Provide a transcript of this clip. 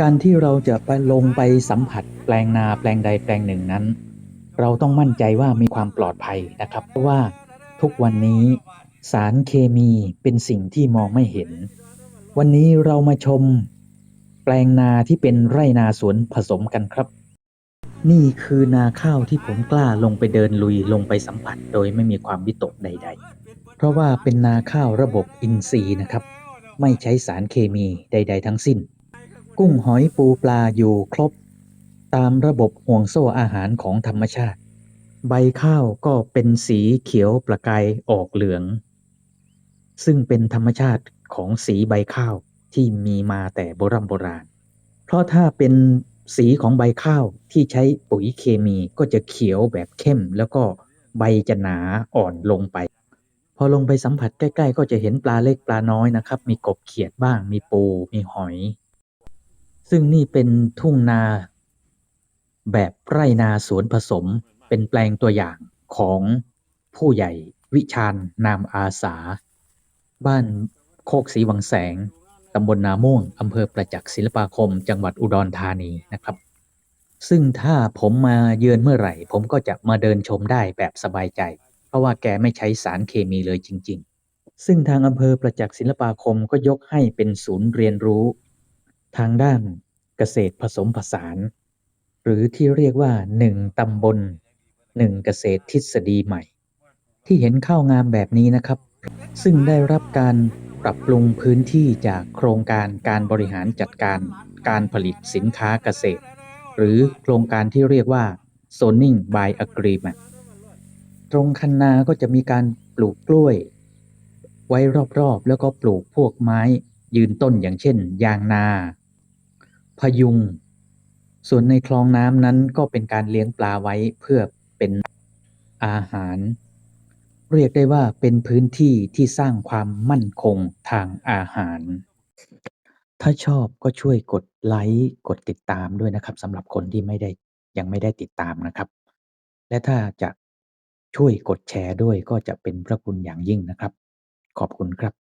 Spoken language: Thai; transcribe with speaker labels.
Speaker 1: การที่เราจะไปลงไปสัมผัสแปลงนาแปลงใดแปลงหนึ่งนั้น เราต้องมั่นใจว่ามีความปลอดภัยนะครับ เพราะว่าทุกวันนี้สารเคมีเป็นสิ่งที่มองไม่เห็น วันนี้เรามาชม แปลงนาที่เป็นไร่นาสวนผสมกันครับ นี่คือนาข้าวที่ผมกล้าลงไปเดินลุยลงไปสัมผัส โดยไม่มีความวิตกใด ๆ เพราะว่าเป็นนาข้าวระบบอินทรีย์นะครับ ไม่ใช้สารเคมีใด ๆ ทั้งสิ้น กุ้งหอยปูปลาอยู่ครบ ตามระบบห่วงโซ่อาหารของธรรมชาติ ใบข้าวก็เป็นสีเขียวประกายออกเหลือง ซึ่งเป็นธรรมชาติของสีใบข้าวที่มีมาแต่โบรโบราณ เพราะถ้าเป็นสีของใบข้าวที่ใช้ปุ๋ยเคมีก็จะเขียวแบบเข้ม แล้วก็ใบจะหนาอ่อนลงไป พอลงไปสัมผัสใกล้ ๆ ก็จะเห็นปลาเล็กปลาน้อยนะครับ มีกบเขียดบ้าง มีปู มีหอย ซึ่งนี่เป็นทุ่งนาแบบไร่นาสวนผสมเป็นแปลงตัวอย่างของผู้ใหญ่วิชาญนามอาสา บ้านโคกศรีวังแสงตำบลนาม่วงอำเภอประจักษ์ศิลปาคม จังหวัดอุดรธานีนะครับ ซึ่งถ้าผมมาเยือนเมื่อไหร่ ผมก็จะมาเดินชมได้แบบสบายใจ เพราะว่าแกไม่ใช้สารเคมีเลยจริง ๆ ซึ่งทางอำเภอประจักษ์ศิลปาคมก็ยกให้เป็นศูนย์เรียนรู้ ทางด้าน เกษตรผสมผสาน หรือที่เรียกว่าหนึ่งตำบลหนึ่งเกษตรทฤษฎีใหม่ ที่เห็นข้าวงามแบบนี้นะครับ ซึ่งได้รับการปรับปรุงพื้นที่จากโครงการการบริหารจัดการการผลิตสินค้าเกษตร หรือโครงการที่เรียกว่า zoning by agreement ตรงคันนาก็จะมีการปลูกกล้วย ไว้รอบๆ แล้วก็ปลูกพวกไม้ยืนต้นอย่างเช่น ยางนา พยุง ส่วนในคลองน้ำนั้นก็เป็นการเลี้ยงปลาไว้เพื่อเป็นอาหาร เรียกได้ว่าเป็นพื้นที่ที่สร้างความมั่นคงทางอาหาร ถ้าชอบก็ช่วยกดไลค์กดติดตามด้วยนะครับสำหรับคนที่ไม่ได้ยังไม่ได้ติดตามนะครับ และถ้าจะช่วยกดแชร์ด้วยก็จะเป็นพระคุณอย่างยิ่งนะครับ ขอบคุณครับ